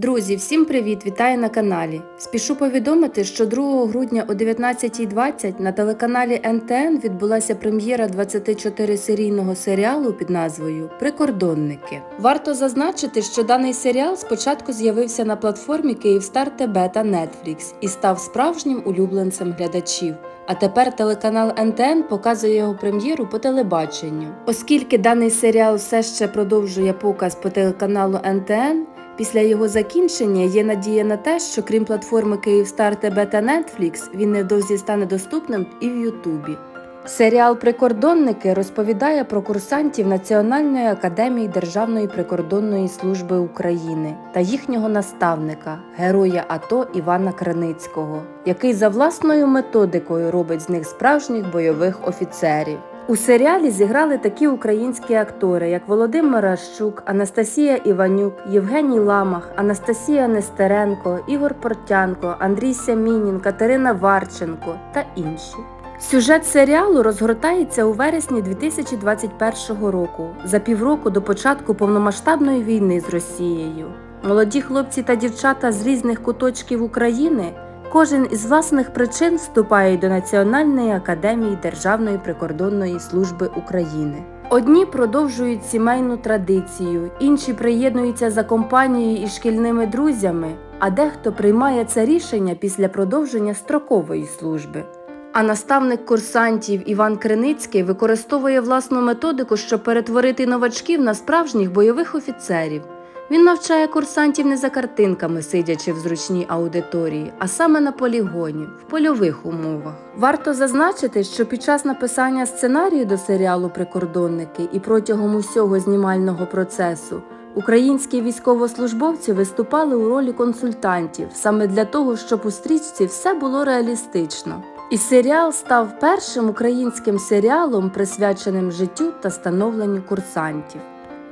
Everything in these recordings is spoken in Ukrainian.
Друзі, всім привіт! Вітаю на каналі. Спішу повідомити, що 2 грудня о 19.20 на телеканалі НТН відбулася прем'єра 24-серійного серіалу під назвою Прикордонники. Варто зазначити, що даний серіал спочатку з'явився на платформі Київстар ТБ та Netflix і став справжнім улюбленцем глядачів. А тепер телеканал НТН показує його прем'єру по телебаченню. Оскільки даний серіал все ще продовжує показ по телеканалу НТН, після його закінчення є надія на те, що крім платформи Київстар ТБ та Netflix, він невдовзі стане доступним і в Ютубі. Серіал Прикордонники розповідає про курсантів Національної академії Державної прикордонної служби України та їхнього наставника, героя АТО Івана Криницького, який за власною методикою робить з них справжніх бойових офіцерів. У серіалі зіграли такі українські актори, як Володимир Ращук, Анастасія Іванюк, Євгеній Ламах, Анастасія Нестеренко, Ігор Портянко, Андрій Сямінін, Катерина Варченко та інші. Сюжет серіалу розгортається у вересні 2021 року, за півроку до початку повномасштабної війни з Росією. Молоді хлопці та дівчата з різних куточків України кожен із власних причин вступають до Національної академії Державної прикордонної служби України. Одні продовжують сімейну традицію, інші приєднуються за компанією і шкільними друзями, а дехто приймає це рішення після продовження строкової служби. А наставник курсантів Іван Криницький використовує власну методику, щоб перетворити новачків на справжніх бойових офіцерів. Він навчає курсантів не за картинками, сидячи в зручній аудиторії, а саме на полігоні, в польових умовах. Варто зазначити, що під час написання сценарію до серіалу Прикордонники і протягом усього знімального процесу українські військовослужбовці виступали у ролі консультантів саме для того, щоб у стрічці все було реалістично. І серіал став першим українським серіалом, присвяченим життю та становленню курсантів.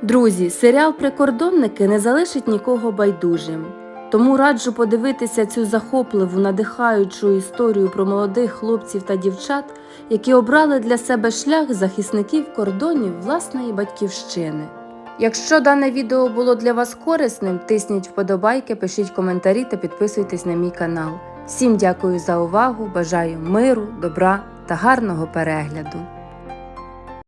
Друзі, серіал Прикордонники не залишить нікого байдужим. Тому раджу подивитися цю захопливу, надихаючу історію про молодих хлопців та дівчат, які обрали для себе шлях захисників кордонів власної батьківщини. Якщо дане відео було для вас корисним, тисніть вподобайки, пишіть коментарі та підписуйтесь на мій канал. Всім дякую за увагу, бажаю миру, добра та гарного перегляду!